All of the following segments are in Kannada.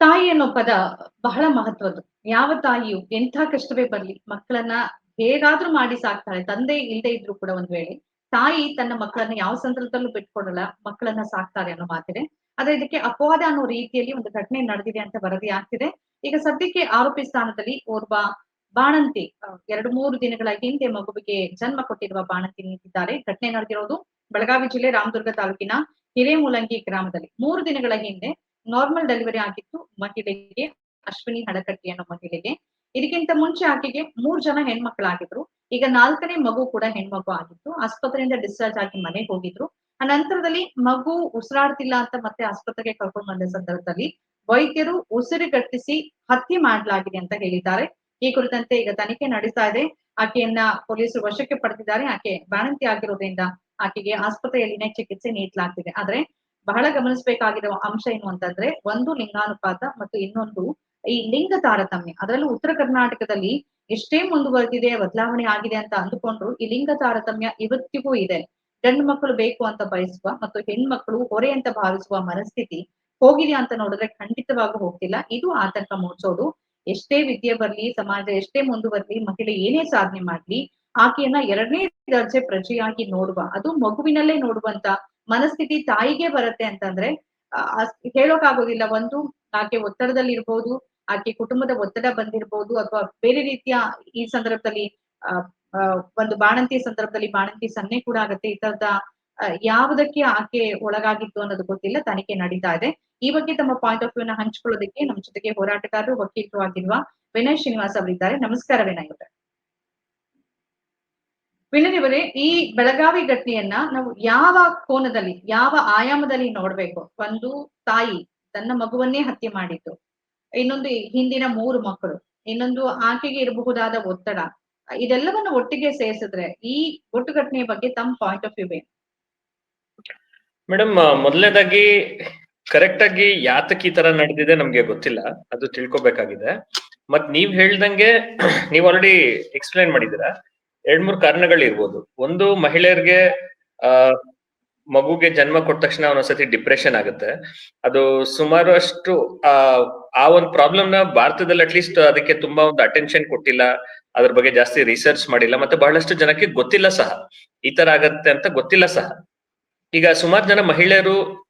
ತಾಯಿ ಅನ್ನೋ ಪದ ಬಹಳ ಮಹತ್ವದ್ದು. ಯಾವ ತಾಯಿಯು ಎಂಥ ಕಷ್ಟವೇ ಬರ್ಲಿ, ಮಕ್ಕಳನ್ನ ಹೇಗಾದ್ರೂ ಮಾಡಿ ಸಾಕ್ತಾಳೆ, ತಂದೆ ಇಲ್ಲದೆ ಇದ್ರು ಕೂಡ ಒಂದ್ ವೇಳೆ ತಾಯಿ ತನ್ನ ಮಕ್ಕಳನ್ನ ಯಾವ ಸಂದರ್ಭದಲ್ಲೂ ಬಿಟ್ಕೊಡಲ್ಲ, ಮಕ್ಕಳನ್ನ ಸಾಕ್ತಾರೆ ಅನ್ನೋ ಮಾತಿದೆ. ಆದ್ರೆ ಇದಕ್ಕೆ ಅಪವಾದ ಅನ್ನೋ ರೀತಿಯಲ್ಲಿ ಒಂದು ಘಟನೆ ನಡೆದಿದೆ ಅಂತ ವರದಿ ಆಗ್ತಿದೆ. ಈಗ ಸದ್ಯಕ್ಕೆ ಆರೋಪಿ ಸ್ಥಾನದಲ್ಲಿ ಓರ್ವ ಬಾಣಂತಿ ಎರಡು ಮೂರು ದಿನಗಳ ಹಿಂದೆ ಮಗುವಿಗೆ ಜನ್ಮ ಕೊಟ್ಟಿರುವ ಬಾಣಂತಿ ನಿಂತಿದ್ದಾರೆ. ಘಟನೆ ನಡೆದಿರೋದು ಬೆಳಗಾವಿ ಜಿಲ್ಲೆ ರಾಮದುರ್ಗ ತಾಲೂಕಿನ ಹಿರೇಮೂಲಂಗಿ ಗ್ರಾಮದಲ್ಲಿ. ಮೂರು ದಿನಗಳ ಹಿಂದೆ ನಾರ್ಮಲ್ ಡೆಲಿವರಿ ಆಗಿತ್ತು ಮಹಿಳೆಗೆ, ಅಶ್ವಿನಿ ಹಡಕಟ್ಟಿ ಅನ್ನೋ ಮಹಿಳೆಗೆ. ಇದಕ್ಕಿಂತ ಮುಂಚೆ ಆಕೆಗೆ ಮೂರ್ ಜನ ಹೆಣ್ಮಕ್ಳಾಗಿದ್ರು. ಈಗ ನಾಲ್ಕನೇ ಮಗು ಕೂಡ ಹೆಣ್ಮಗು ಆಗಿತ್ತು ಆಸ್ಪತ್ರೆಯಿಂದ ಡಿಸ್ಚಾರ್ಜ್ ಆಗಿ ಮನೆಗೆ ಹೋಗಿದ್ರು. ಆ ನಂತರದಲ್ಲಿ ಮಗು ಉಸಿರಾಡ್ತಿಲ್ಲ ಅಂತ ಮತ್ತೆ ಆಸ್ಪತ್ರೆಗೆ ಕರ್ಕೊಂಡು ಬಂದ ಸಂದರ್ಭದಲ್ಲಿ ವೈದ್ಯರು ಉಸಿರುಗಟ್ಟಿಸಿ ಹತ್ಯೆ ಮಾಡಲಾಗಿದೆ ಅಂತ ಹೇಳಿದ್ದಾರೆ. ಈ ಕುರಿತಂತೆ ಈಗ ತನಿಖೆ ನಡೆಸ್ತಾ ಇದೆ. ಆಕೆಯನ್ನ ಪೊಲೀಸರು ವಶಕ್ಕೆ ಪಡೆದಿದ್ದಾರೆ. ಆಕೆ ಬಾಣಂತಿ ಆಗಿರೋದ್ರಿಂದ ಆಕೆಗೆ ಆಸ್ಪತ್ರೆಯಲ್ಲಿನೇ ಚಿಕಿತ್ಸೆ ನೀಡಲಾಗ್ತಿದೆ. ಆದ್ರೆ ಬಹಳ ಗಮನಿಸಬೇಕಾಗಿರುವ ಅಂಶ ಏನು ಅಂತಂದ್ರೆ ಒಂದು ಲಿಂಗಾನುಪಾತ ಮತ್ತು ಇನ್ನೊಂದು ಈ ಲಿಂಗ ತಾರತಮ್ಯ. ಅದರಲ್ಲೂ ಉತ್ತರ ಕರ್ನಾಟಕದಲ್ಲಿ ಎಷ್ಟೇ ಮುಂದುವರೆದಿದೆ, ಬದಲಾವಣೆ ಆಗಿದೆ ಅಂತ ಅಂದುಕೊಂಡ್ರು ಈ ಲಿಂಗ ತಾರತಮ್ಯ ಇವತ್ತಿಗೂ ಇದೆ. ಗಂಡು ಮಕ್ಕಳು ಬೇಕು ಅಂತ ಬಯಸುವ ಮತ್ತು ಹೆಣ್ಮಕ್ಳು ಹೊರೆ ಅಂತ ಭಾವಿಸುವ ಮನಸ್ಥಿತಿ ಹೋಗಿದೆ ಅಂತ ನೋಡಿದ್ರೆ ಖಂಡಿತವಾಗೂ ಹೋಗ್ತಿಲ್ಲ. ಇದು ಆತಂಕ ಮೂಡಿಸೋದು. ಎಷ್ಟೇ ವಿದ್ಯೆ ಬರ್ಲಿ, ಸಮಾಜ ಎಷ್ಟೇ ಮುಂದುವರ್ಲಿ, ಮಹಿಳೆ ಏನೇ ಸಾಧನೆ ಮಾಡ್ಲಿ, ಆಕೆಯನ್ನ ಎರಡನೇ ದರ್ಜೆ ಪ್ರಜೆಯಾಗಿ ನೋಡುವ, ಅದು ಮಗುವಿನಲ್ಲೇ ನೋಡುವಂತ ಮನಸ್ಥಿತಿ ತಾಯಿಗೆ ಬರುತ್ತೆ ಅಂತಂದ್ರೆ ಹೇಳೋಕ್ ಆಗೋದಿಲ್ಲ ಒಂದು, ಆಕೆ ಒತ್ತಡದಲ್ಲಿ ಇರ್ಬೋದು ಆಕೆ ಕುಟುಂಬದ ಒತ್ತಡ ಬಂದಿರ್ಬೋದು, ಅಥವಾ ಬೇರೆ ರೀತಿಯ ಈ ಸಂದರ್ಭದಲ್ಲಿ ಒಂದು ಬಾಣಂತಿ ಸಂದರ್ಭದಲ್ಲಿ ಬಾಣಂತಿ ಸನ್ನೆ ಕೂಡ ಆಗತ್ತೆ. ಈ ತರದ ಯಾವುದಕ್ಕೆ ಆಕೆ ಒಳಗಾಗಿತ್ತು ಅನ್ನೋದು ಗೊತ್ತಿಲ್ಲ. ತನಿಖೆ ನಡೀತಾ ಇದೆ. ಈ ಬಗ್ಗೆ ತಮ್ಮ ಪಾಯಿಂಟ್ ಆಫ್ ವ್ಯೂ ನ ಹಂಚ್ಕೊಳ್ಳೋದಕ್ಕೆ ನಮ್ಮ ಜೊತೆಗೆ ಹೋರಾಟಗಾರರು ವಕೀಲರು ಆಗಿರುವ ವಿನಯ್ ಶ್ರೀನಿವಾಸ್ ಅವರಿದ್ದಾರೆ. ನಮಸ್ಕಾರ ವಿನಯ್ ಅವರೇ. ವಿನಯ್ ಅವರೇ ಈ ಬೆಳಗಾವಿ ಘಟನೆಯನ್ನ ನಾವು ಯಾವ ಕೋನದಲ್ಲಿ, ಯಾವ ಆಯಾಮದಲ್ಲಿ ನೋಡ್ಬೇಕು? ಒಂದು ತಾಯಿ ತನ್ನ ಮಗುವನ್ನೇ ಹತ್ಯೆ ಮಾಡಿದ್ದು. ಇನ್ನೊಂದು ಹಿಂದಿನ ಮೂರು ಮಕ್ಕಳು. ಇನ್ನೊಂದು ಆಕೆಗೆ ಇರಬಹುದಾದ ಒತ್ತಡ. ಇದೆಲ್ಲವನ್ನು ಒಟ್ಟಿಗೆ ಸೇರಿಸಿದ್ರೆ ಈ ಒಟ್ಟು ಘಟನೆಯ ಬಗ್ಗೆ ತಮ್ಮ ಪಾಯಿಂಟ್ ಆಫ್ ವ್ಯೂ ಏನು? ಮೇಡಮ್ ಮೊದಲನೇದಾಗಿ ಕರೆಕ್ಟ್ ಆಗಿ ಯಾತಕ್ ಈ ತರ ನಡೆದಿದೆ ನಮ್ಗೆ ಗೊತ್ತಿಲ್ಲ. ಅದು ತಿಳ್ಕೊಬೇಕಾಗಿದೆ. ಮತ್ ನೀವ್ ಹೇಳ್ದಂಗೆ, ನೀವ್ ಆಲ್ರೆಡಿ ಎಕ್ಸ್ಪ್ಲೈನ್ ಮಾಡಿದೀರಾ ಎರಡ್ ಮೂರ್ ಕಾರಣಗಳಿರ್ಬೋದು. ಒಂದು, ಮಹಿಳೆಯರಿಗೆ, ಆ, ಮಗುಗೆ ಜನ್ಮ ಕೊಟ್ಟ ತಕ್ಷಣ ಒಂದೊಂದ್ಸತಿ ಡಿಪ್ರೆಷನ್ ಆಗುತ್ತೆ. ಅದು ಸುಮಾರು ಅಷ್ಟು ಆ ಒಂದು ಪ್ರಾಬ್ಲಮ್ನ ಭಾರತದಲ್ಲಿ ಅಟ್ಲೀಸ್ಟ್ ಅದಕ್ಕೆ ತುಂಬಾ ಒಂದು ಅಟೆನ್ಷನ್ ಕೊಟ್ಟಿಲ್ಲ. ಅದ್ರ ಬಗ್ಗೆ ಜಾಸ್ತಿ ರಿಸರ್ಚ್ ಮಾಡಿಲ್ಲ. ಮತ್ತೆ ಬಹಳಷ್ಟು ಜನಕ್ಕೆ ಗೊತ್ತಿಲ್ಲ ಸಹ. ಈ ತರ ಆಗತ್ತೆ ಅಂತ ಗೊತ್ತಿಲ್ಲ ಸಹ. ಈಗ ಸುಮಾರು ಜನ ಮಹಿಳೆಯರು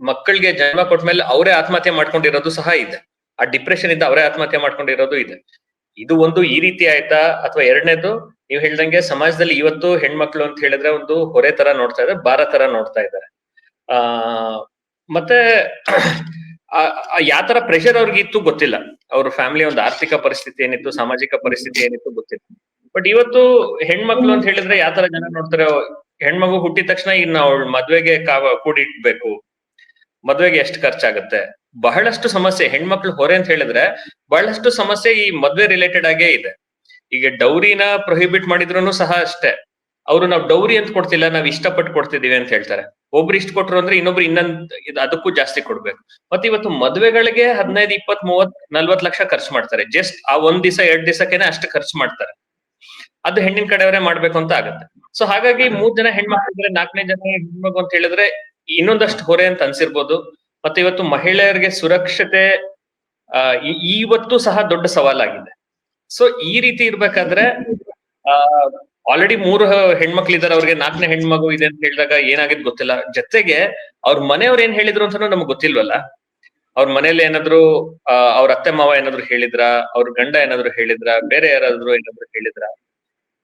ಮಕ್ಕಳಿಗೆ ಜನ್ಮ ಕೊಟ್ಟ ಮೇಲೆ ಅವರೇ ಆತ್ಮಹತ್ಯೆ ಮಾಡ್ಕೊಂಡಿರೋದು ಸಹ ಇದೆ. ಆ ಡಿಪ್ರೆಷನ್ ಇಂದ ಅವರೇ ಆತ್ಮಹತ್ಯೆ ಮಾಡ್ಕೊಂಡಿರೋದು ಇದೆ. ಇದು ಒಂದು ಈ ರೀತಿ ಆಯ್ತಾ? ಅಥವಾ ಎರಡನೇದು? ನೀವು ಹೇಳ್ದಂಗೆ ಸಮಾಜದಲ್ಲಿ ಇವತ್ತು ಹೆಣ್ಮಕ್ಳು ಅಂತ ಹೇಳಿದ್ರೆ ಒಂದು ಹೊರೆ ತರ ನೋಡ್ತಾ ಇದ್ದಾರೆ, ಭಾರ ತರ ನೋಡ್ತಾ ಇದ್ದಾರೆ. ಆ, ಮತ್ತೆ ಯಾವ ತರ ಪ್ರೆಷರ್ ಅವ್ರಿಗೆ ಇತ್ತು ಗೊತ್ತಿಲ್ಲ. ಅವ್ರ ಫ್ಯಾಮಿಲಿ ಒಂದು ಆರ್ಥಿಕ ಪರಿಸ್ಥಿತಿ ಏನಿತ್ತು, ಸಾಮಾಜಿಕ ಪರಿಸ್ಥಿತಿ ಏನಿತ್ತು ಗೊತ್ತಿಲ್ಲ. ಬಟ್ ಇವತ್ತು ಹೆಣ್ಮಕ್ಳು ಅಂತ ಹೇಳಿದ್ರೆ ಯಾವ ತರ ಜನ ನೋಡ್ತಾರೆ? ಹೆಣ್ಮಗು ಹುಟ್ಟಿದ ತಕ್ಷಣ ಇನ್ನು ನಾವು ಮದ್ವೆಗೆ ಕಾವ ಕೂಡಿಟ್ಬೇಕು ಮದ್ವೆಗೆ ಎಷ್ಟು ಖರ್ಚಾಗುತ್ತೆ? ಬಹಳಷ್ಟು ಸಮಸ್ಯೆ, ಹೆಣ್ಮಕ್ಳು ಹೊರೆ ಅಂತ ಹೇಳಿದ್ರೆ ಬಹಳಷ್ಟು ಸಮಸ್ಯೆ ಈ ಮದ್ವೆ ರಿಲೇಟೆಡ್ ಆಗೇ ಇದೆ. ಈಗ ಡೌರಿನ ಪ್ರೊಹಿಬಿಟ್ ಮಾಡಿದ್ರು ಸಹ ಅಷ್ಟೇ. ಅವರು ನಾವು ಡೌರಿ ಅಂತ ಕೊಡ್ತಿಲ್ಲ, ನಾವ್ ಇಷ್ಟಪಟ್ಟು ಕೊಡ್ತಿದೀವಿ ಅಂತ ಹೇಳ್ತಾರೆ. ಒಬ್ರು ಇಷ್ಟ ಕೊಟ್ರು ಅಂದ್ರೆ ಇನ್ನೊಬ್ರು ಇನ್ನೊಂದ್ ಅದಕ್ಕೂ ಜಾಸ್ತಿ ಕೊಡ್ಬೇಕು. ಮತ್ತೆ ಇವತ್ತು ಮದ್ವೆಗಳಿಗೆ ಹದಿನೈದು ಇಪ್ಪತ್ ಮೂವತ್ ನಲ್ವತ್ ಲಕ್ಷ ಖರ್ಚು ಮಾಡ್ತಾರೆ. ಜಸ್ಟ್ ಆ ಒಂದ್ ದಿವಸ ಎರಡ್ ದಿವಸಕ್ಕೆನೆ ಅಷ್ಟು ಖರ್ಚು ಮಾಡ್ತಾರೆ. ಅದು ಹೆಣ್ಣಿನ ಕಡೆಯವರೇ ಮಾಡ್ಬೇಕು ಅಂತ ಆಗುತ್ತೆ. ಸೊ ಹಾಗಾಗಿ ಮೂರ್ ಜನ ಹೆಣ್ಮಕ್ಳಿದ್ರೆ ನಾಲ್ಕನೇ ಜನ ಹೆಣ್ಮಗು ಅಂತ ಹೇಳಿದ್ರೆ ಇನ್ನೊಂದಷ್ಟು ಹೊರೆ ಅಂತ ಅನ್ಸಿರ್ಬೋದು. ಮತ್ತೆ ಇವತ್ತು ಮಹಿಳೆಯರಿಗೆ ಸುರಕ್ಷತೆ ಇವತ್ತು ಸಹ ದೊಡ್ಡ ಸವಾಲಾಗಿದೆ. ಸೊ ಈ ರೀತಿ ಇರ್ಬೇಕಾದ್ರೆ, ಆ ಆಲ್ರೆಡಿ ಮೂರು ಹೆಣ್ಮಕ್ಳಿದಾರೆ ಅವ್ರಿಗೆ ನಾಲ್ಕನೇ ಹೆಣ್ಮಗು ಇದೆ ಅಂತ ಹೇಳಿದಾಗ ಏನಾಗಿದ್ ಗೊತ್ತಿಲ್ಲ. ಜೊತೆಗೆ ಅವ್ರ ಮನೆಯವ್ರು ಏನ್ ಹೇಳಿದ್ರು ಅಂತಾನು ನಮ್ಗೆ ಗೊತ್ತಿಲ್ವಲ್ಲ. ಅವ್ರ ಮನೇಲಿ ಏನಾದ್ರು ಅವ್ರ ಅತ್ತೆ, ಮಾವ ಏನಾದ್ರು ಹೇಳಿದ್ರ, ಅವ್ರ ಗಂಡ ಏನಾದ್ರು ಹೇಳಿದ್ರ, ಬೇರೆ ಯಾರಾದ್ರು ಏನಾದ್ರು ಹೇಳಿದ್ರ,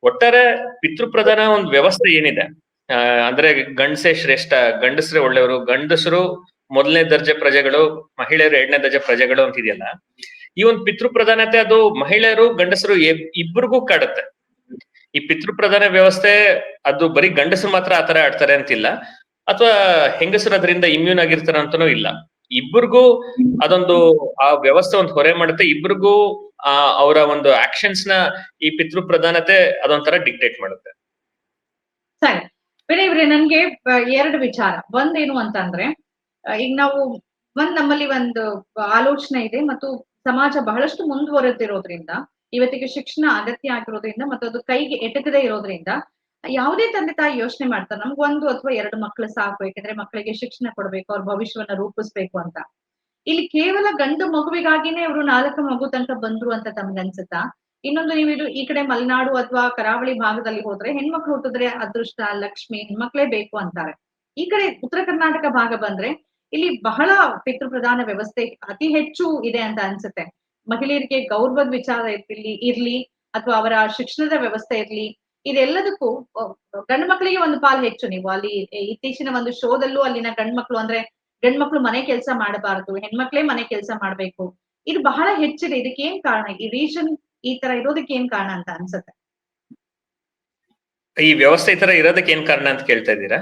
ಒಟ್ಟಾರೆ ಪಿತೃಪ್ರಧಾನ ಒಂದ್ ವ್ಯವಸ್ಥೆ ಏನಿದೆ. ಅಂದ್ರೆ ಗಂಡಸೇ ಶ್ರೇಷ್ಠ, ಗಂಡಸರೇ ಒಳ್ಳೆಯವರು, ಗಂಡಸರು ಮೊದಲನೇ ದರ್ಜೆ ಪ್ರಜೆಗಳು, ಮಹಿಳೆಯರು ಎರಡನೇ ದರ್ಜೆ ಪ್ರಜೆಗಳು ಅಂತಿದೆಯಲ್ಲ, ಈ ಒಂದು ಪಿತೃಪ್ರಧಾನತೆ ಅದು ಮಹಿಳೆಯರು, ಗಂಡಸರು ಇಬ್ಬರಿಗೂ ಕಾಡುತ್ತೆ. ಈ ಪಿತೃಪ್ರಧಾನ ವ್ಯವಸ್ಥೆ ಅದು ಬರೀ ಗಂಡಸರು ಮಾತ್ರ ಆತರ ಆಡ್ತಾರೆ ಅಂತಿಲ್ಲ, ಅಥವಾ ಹೆಂಗಸರು ಅದರಿಂದ ಇಮ್ಯೂನ್ ಆಗಿರ್ತಾರ ಅಂತಾನೂ ಇಲ್ಲ. ಇಬ್ಬರಿಗೂ ಅದೊಂದು ಆ ವ್ಯವಸ್ಥೆ ಒಂದು ಹೊರೆ ಮಾಡುತ್ತೆ ಇಬ್ಬರಿಗೂ ಆ, ಅವರ ಒಂದು ಆಕ್ಷನ್ಸ್ನ ಈ ಪಿತೃಪ್ರಧಾನತೆ ಅದೊಂಥರ ಡಿಕ್ಟೇಟ್ ಮಾಡುತ್ತೆ. ಇವ್ರೆ ನನ್ಗೆ ಎರಡು ವಿಚಾರ. ಒಂದೇನು ಅಂತಂದ್ರೆ ಈಗ ನಾವು ಒಂದ್ ನಮ್ಮಲ್ಲಿ ಒಂದು ಆಲೋಚನೆ ಇದೆ ಮತ್ತು ಸಮಾಜ ಬಹಳಷ್ಟು ಮುಂದುವರೆದಿರೋದ್ರಿಂದ, ಇವತ್ತಿಗೆ ಶಿಕ್ಷಣ ಅಗತ್ಯ ಆಗಿರೋದ್ರಿಂದ ಮತ್ತು ಅದು ಕೈಗೆ ಎಟಕದೇ ಇರೋದ್ರಿಂದ, ಯಾವುದೇ ತಂದೆ ತಾಯಿ ಯೋಚನೆ ಮಾಡ್ತಾರೆ, ನಮ್ಗೆ ಒಂದು ಅಥವಾ ಎರಡು ಮಕ್ಕಳು ಸಾಕು ಯಾಕಂದ್ರೆ ಮಕ್ಕಳಿಗೆ ಶಿಕ್ಷಣ ಕೊಡ್ಬೇಕು, ಅವ್ರ ಭವಿಷ್ಯವನ್ನ ರೂಪಿಸ್ಬೇಕು ಅಂತ. ಇಲ್ಲಿ ಕೇವಲ ಗಂಡು ಮಗುವಿಗಾಗಿನೇ ಅವರು ನಾಲ್ಕು ಮಗು ತನಕ ಬಂದ್ರು ಅಂತ ತಮ್ಗೆ ಅನ್ಸುತ್ತಾ? ಇನ್ನೊಂದು ನೀವು ಈ ಕಡೆ ಮಲೆನಾಡು ಅಥವಾ ಕರಾವಳಿ ಭಾಗದಲ್ಲಿ ಹೋದ್ರೆ ಹೆಣ್ಮಕ್ಳು ಹುಟ್ಟಿದ್ರೆ ಅದೃಷ್ಟ, ಲಕ್ಷ್ಮಿ, ಹೆಣ್ಮಕ್ಳೇ ಬೇಕು ಅಂತಾರೆ. ಈ ಕಡೆ ಉತ್ತರ ಕರ್ನಾಟಕ ಭಾಗ ಬಂದ್ರೆ ಇಲ್ಲಿ ಬಹಳ ಪಿತೃ ಪ್ರಧಾನ ವ್ಯವಸ್ಥೆ ಅತಿ ಹೆಚ್ಚು ಇದೆ ಅಂತ ಅನ್ಸುತ್ತೆ. ಮಹಿಳೆಯರಿಗೆ ಗೌರವದ ವಿಚಾರ ಇರ್ಲಿ ಇರ್ಲಿ ಅಥವಾ ಅವರ ಶಿಕ್ಷಣದ ವ್ಯವಸ್ಥೆ ಇರ್ಲಿ, ಇದೆಲ್ಲದಕ್ಕೂ ಗಂಡು ಮಕ್ಕಳಿಗೆ ಒಂದು ಪಾಲು ಹೆಚ್ಚು. ನೀವು ಅಲ್ಲಿ ಇತ್ತೀಚಿನ ಒಂದು ಶೋದಲ್ಲೂ ಅಲ್ಲಿನ ಗಂಡು ಮಕ್ಕಳು ಅಂದ್ರೆ ಗಂಡು ಮಕ್ಕಳು ಮನೆ ಕೆಲಸ ಮಾಡಬಾರದು, ಹೆಣ್ಮಕ್ಳೇ ಮನೆ ಕೆಲಸ ಮಾಡ್ಬೇಕು. ಇದು ಬಹಳ ಹೆಚ್ಚಿದೆ. ಇದಕ್ಕೆ ಏನ್ ಕಾರಣ? ಈ ರೀಜನ್ ಈ ತರ ಇರೋದಕ್ಕೆ ಏನ್ ಕಾರಣ ಅಂತ ಅನ್ಸುತ್ತೆ? ಈ ವ್ಯವಸ್ಥೆ ಈ ತರ ಇರೋದಕ್ಕೆ ಏನ್ ಕಾರಣ ಅಂತ ಕೇಳ್ತಾ ಇದ್ದೀರಾ?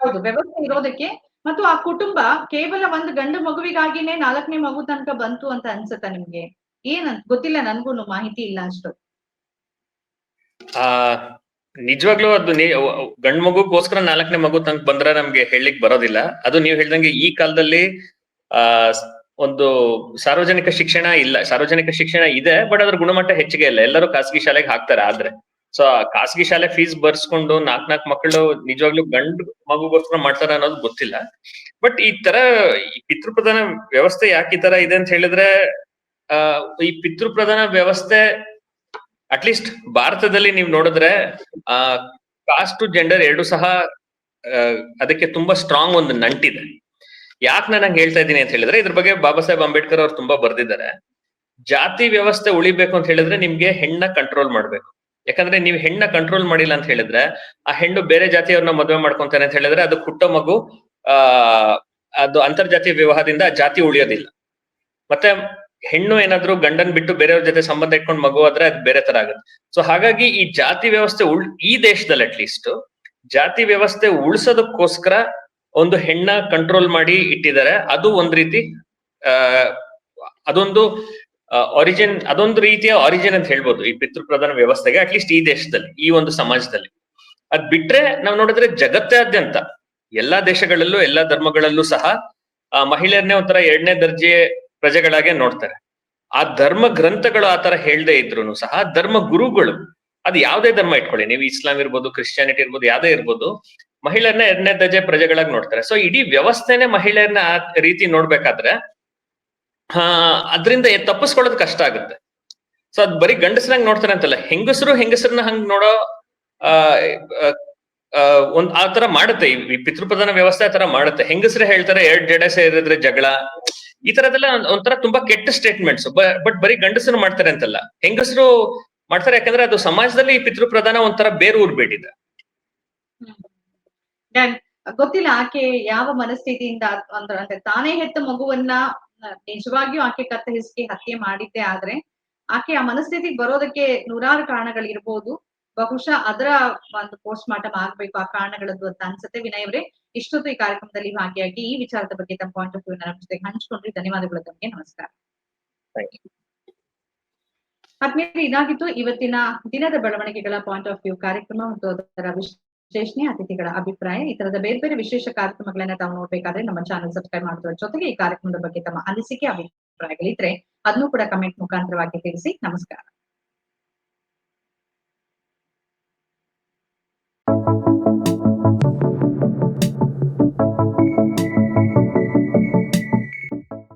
ಹೌದು ವ್ಯವಸ್ಥೆ ಇರೋದಕ್ಕೆ ಮತ್ತು ಆ ಕುಟುಂಬ ಕೇವಲ ಒಂದು ಗಂಡು ಮಗುವಿಗಾಗಿನೇ ನಾಲ್ಕನೇ ಮಗು ತನಕ ಬಂತು ಅಂತ ಅನ್ಸುತ್ತಾ ನಿಮ್ಗೆ? ಏನ್ ಗೊತ್ತಿಲ್ಲ ನನ್ಗೂನು ಮಾಹಿತಿ ಇಲ್ಲ ಅಷ್ಟು. ಆ ನಿಜವಾಗ್ಲೂ ಅದು ಗಂಡು ಮಗುಗೋಸ್ಕರ ನಾಲ್ಕನೇ ಮಗು ತನಕ ಬಂದ್ರೆ ನಮ್ಗೆ ಹೇಳಲಿಕ್ ಬರೋದಿಲ್ಲ. ಅದು ನೀವು ಹೇಳ್ದಂಗೆ ಈ ಕಾಲದಲ್ಲಿ ಆ ಒಂದು ಸಾರ್ವಜನಿಕ ಶಿಕ್ಷಣ ಇಲ್ಲ. ಸಾರ್ವಜನಿಕ ಶಿಕ್ಷಣ ಇದೆ ಬಟ್ ಅದ್ರ ಗುಣಮಟ್ಟ ಹೆಚ್ಚಿಗೆ ಇಲ್ಲ. ಎಲ್ಲರೂ ಖಾಸಗಿ ಶಾಲೆಗೆ ಹಾಕ್ತಾರೆ ಆದ್ರೆ. ಸೊ ಖಾಸಗಿ ಶಾಲೆ ಫೀಸ್ ಬರ್ಸ್ಕೊಂಡು ನಾಲ್ಕ್ ನಾಲ್ಕು ಮಕ್ಕಳು ನಿಜವಾಗ್ಲೂ ಗಂಡು ಮಗುಗೋಸ್ಕರ ಮಾಡ್ತಾರ ಅನ್ನೋದು ಗೊತ್ತಿಲ್ಲ. ಬಟ್ ಈ ತರ ಈ ಪಿತೃಪ್ರಧಾನ ವ್ಯವಸ್ಥೆ ಯಾಕೆ ಈ ತರ ಇದೆ ಅಂತ ಹೇಳಿದ್ರೆ ಈ ಪಿತೃಪ್ರಧಾನ ವ್ಯವಸ್ಥೆ ಅಟ್ಲೀಸ್ಟ್ ಭಾರತದಲ್ಲಿ ನೀವು ನೋಡಿದ್ರೆ, ಆ ಕಾಸ್ಟ್ ಜೆಂಡರ್ ಎರಡು ಸಹ ಅದಕ್ಕೆ ತುಂಬಾ ಸ್ಟ್ರಾಂಗ್ ಒಂದು ನಂಟಿದೆ. ಯಾಕೆ ನಾನು ಹಂಗೆ ಹೇಳ್ತಾ ಇದ್ದೀನಿ ಅಂತ ಹೇಳಿದ್ರೆ, ಇದ್ರ ಬಗ್ಗೆ ಬಾಬಾ ಸಾಹೇಬ್ ಅಂಬೇಡ್ಕರ್ ಅವ್ರು ತುಂಬಾ ಬರ್ದಿದ್ದಾರೆ. ಜಾತಿ ವ್ಯವಸ್ಥೆ ಉಳಿಬೇಕು ಅಂತ ಹೇಳಿದ್ರೆ ನಿಮ್ಗೆ ಹೆಣ್ಣ ಕಂಟ್ರೋಲ್ ಮಾಡ್ಬೇಕು. ಯಾಕಂದ್ರೆ ನೀವು ಹೆಣ್ಣ ಕಂಟ್ರೋಲ್ ಮಾಡಿಲ್ಲ ಅಂತ ಹೇಳಿದ್ರೆ, ಆ ಹೆಣ್ಣು ಬೇರೆ ಜಾತಿಯವ್ರನ್ನ ಮದುವೆ ಮಾಡ್ಕೊಂತಾನೆ ಅಂತ ಹೇಳಿದ್ರೆ ಅದು ಕುಟ್ಟ ಮಗು, ಆ, ಅದು ಅಂತರ್ಜಾತಿ ವಿವಾಹದಿಂದ ಜಾತಿ ಉಳಿಯೋದಿಲ್ಲ. ಮತ್ತೆ ಹೆಣ್ಣು ಏನಾದ್ರು ಗಂಡನ್ ಬಿಟ್ಟು ಬೇರೆಯವ್ರ ಜೊತೆ ಸಂಬಂಧ ಇಟ್ಕೊಂಡು ಮಗು ಆದ್ರೆ ಅದು ಬೇರೆ ತರ ಆಗುತ್ತೆ. ಸೊ ಹಾಗಾಗಿ ಈ ಜಾತಿ ವ್ಯವಸ್ಥೆ ಉಳ್, ಈ ದೇಶದಲ್ಲಿ ಅಟ್ಲೀಸ್ಟ್ ಜಾತಿ ವ್ಯವಸ್ಥೆ ಉಳಿಸೋದಕ್ಕೋಸ್ಕರ ಒಂದು ಹೆಣ್ಣ ಕಂಟ್ರೋಲ್ ಮಾಡಿ ಇಟ್ಟಿದ್ದಾರೆ. ಅದು ಒಂದ್ ರೀತಿ ಅದೊಂದು ಒರಿಜಿನ್ ಅದೊಂದು ರೀತಿಯ ಆರಿಜಿನ್ ಅಂತ ಹೇಳ್ಬೋದು ಈ ಪಿತೃಪ್ರಧಾನ ವ್ಯವಸ್ಥೆಗೆ ಅಟ್ಲೀಸ್ಟ್ ಈ ದೇಶದಲ್ಲಿ, ಈ ಒಂದು ಸಮಾಜದಲ್ಲಿ. ಅದ್ ಬಿಟ್ರೆ ನಾವು ನೋಡಿದ್ರೆ ಜಗತ್ತಾದ್ಯಂತ ಎಲ್ಲಾ ದೇಶಗಳಲ್ಲೂ, ಎಲ್ಲಾ ಧರ್ಮಗಳಲ್ಲೂ ಸಹ ಮಹಿಳೆಯರನ್ನೇ ಒಂಥರ ಎರಡನೇ ದರ್ಜೆ ಪ್ರಜೆಗಳಾಗೆ ನೋಡ್ತಾರೆ. ಆ ಧರ್ಮ ಗ್ರಂಥಗಳು ಆ ತರ ಹೇಳದೆ ಇದ್ರು ಸಹ ಧರ್ಮ ಗುರುಗಳು, ಅದು ಯಾವುದೇ ಧರ್ಮ ಇಟ್ಕೊಳ್ಳಿ. ನೀವು ಇಸ್ಲಾಂ ಇರ್ಬೋದು, ಕ್ರಿಶ್ಚಿಯಾನಿಟಿ ಇರ್ಬೋದು, ಯಾವ್ದೇ ಇರ್ಬೋದು ಮಹಿಳೆಯರನ್ನ ಎರಡನೇ ದರ್ಜೆ ಪ್ರಜೆಗಳಾಗಿ ನೋಡ್ತಾರೆ. ಸೊ ಇಡೀ ವ್ಯವಸ್ಥೆನೆ ಮಹಿಳೆಯರನ್ನ ಆ ರೀತಿ ನೋಡ್ಬೇಕಾದ್ರೆ ಆ ಅದರಿಂದ ತಪ್ಪಿಸ್ಕೊಳ್ಳೋದು ಕಷ್ಟ ಆಗುತ್ತೆ. ಸೊ ಅದ್ ಬರೀ ಗಂಡಸ್ರಂಗ್ ನೋಡ್ತಾರೆ ಅಂತಲ್ಲ. ಹೆಂಗಸರು ಹೆಂಗಸರನ್ನ ಹಂಗ್ ನೋಡೋ ಒಂದ್ ಆ ತರ ಮಾಡುತ್ತೆ. ಈ ಪಿತೃಪ್ರಧಾನ ವ್ಯವಸ್ಥೆ ಆ ತರ ಮಾಡುತ್ತೆ. ಹೆಂಗಸ್ರು ಹೇಳ್ತಾರೆ, ಎರಡ್ ಜಡೆ ಸೇರಿದ್ರೆ ಜಗಳ. ಈ ತರದೆಲ್ಲ ಒಂಥರ ತುಂಬಾ ಕೆಟ್ಟ ಸ್ಟೇಟ್ಮೆಂಟ್ಸ್ ಬಟ್ ಬರೀ ಗಂಡಸರು ಮಾಡ್ತಾರೆ ಅಂತಲ್ಲ. ಹೆಂಗಸರು ಮಾಡ್ತಾರೆ ಯಾಕಂದ್ರೆ ಅದು ಸಮಾಜದಲ್ಲಿ ಈ ಪಿತೃಪ್ರಧಾನ ಒಂಥರ ಬೇರು ಊರ್ಬಿಟ್ಟಿದೆ Dan, ಗೊತ್ತಿಲ್ಲ ಆಕೆ ಯಾವ ಮನಸ್ಥಿತಿಯಿಂದ ಅಂದ್ರೆ ಅಂದ್ರೆ ತಾನೇ ಹೆತ್ತ ಮಗುವನ್ನ ನಿಜವಾಗಿಯೂ ಆಕೆ ಕತ್ತರಿಸಿ ಹತ್ಯೆ ಮಾಡಿದ್ದೆ ಆದ್ರೆ ಆಕೆ ಆ ಮನಸ್ಥಿತಿಗೆ ಬರೋದಕ್ಕೆ ನೂರಾರು ಕಾರಣಗಳಿರ್ಬೋದು. ಬಹುಶಃ ಅದರ ಒಂದು ಪೋಸ್ಟ್ ಮಾರ್ಟಮ್ ಆಗ್ಬೇಕು ಆ ಕಾರಣಗಳದ್ದು ಅಂತ ಅನ್ಸುತ್ತೆ. ವಿನಯ್ ಅವರೇ ಇಷ್ಟೊತ್ತು ಈ ಕಾರ್ಯಕ್ರಮದಲ್ಲಿ ಭಾಗಿಯಾಗಿ ಈ ವಿಚಾರದ ಬಗ್ಗೆ ತಮ್ಮ ಪಾಯಿಂಟ್ ಆಫ್ ವ್ಯೂ ನಮ್ಮ ಜೊತೆಗೆ ಹಂಚ್ಕೊಂಡ್ರಿ. ಧನ್ಯವಾದಗಳು ತಮಗೆ. ನಮಸ್ಕಾರ. ಆದ್ಮೇಲೆ ಇದಾಗಿತ್ತು. ಇವತ್ತಿನ ದಿನದ ಬೆಳವಣಿಗೆಗಳ ಪಾಯಿಂಟ್ ಆಫ್ ವ್ಯೂ ಕಾರ್ಯಕ್ರಮ. ಮತ್ತು ಅದರ ವಿಶ್ಲೇಷಣೆ, ಅತಿಥಿಗಳ ಅಭಿಪ್ರಾಯ, ಈ ತರದ ಬೇರೆ ಬೇರೆ ವಿಶೇಷ ಕಾರ್ಯಕ್ರಮಗಳನ್ನ ತಾವು ನೋಡ್ಬೇಕಾದ್ರೆ ನಮ್ಮ ಚಾನಲ್ ಸಬ್ಸ್ಕ್ರೈಬ್ ಮಾಡೋದ್ರ ಜೊತೆಗೆ ಈ ಕಾರ್ಯಕ್ರಮದ ಬಗ್ಗೆ ತಮ್ಮ ಅನಿಸಿಕೆ, ಅಭಿಪ್ರಾಯಗಳಿದ್ರೆ ಅದನ್ನು ಕೂಡ ಕಮೆಂಟ್ ಮುಖಾಂತರವಾಗಿ ತಿಳಿಸಿ. ನಮಸ್ಕಾರ.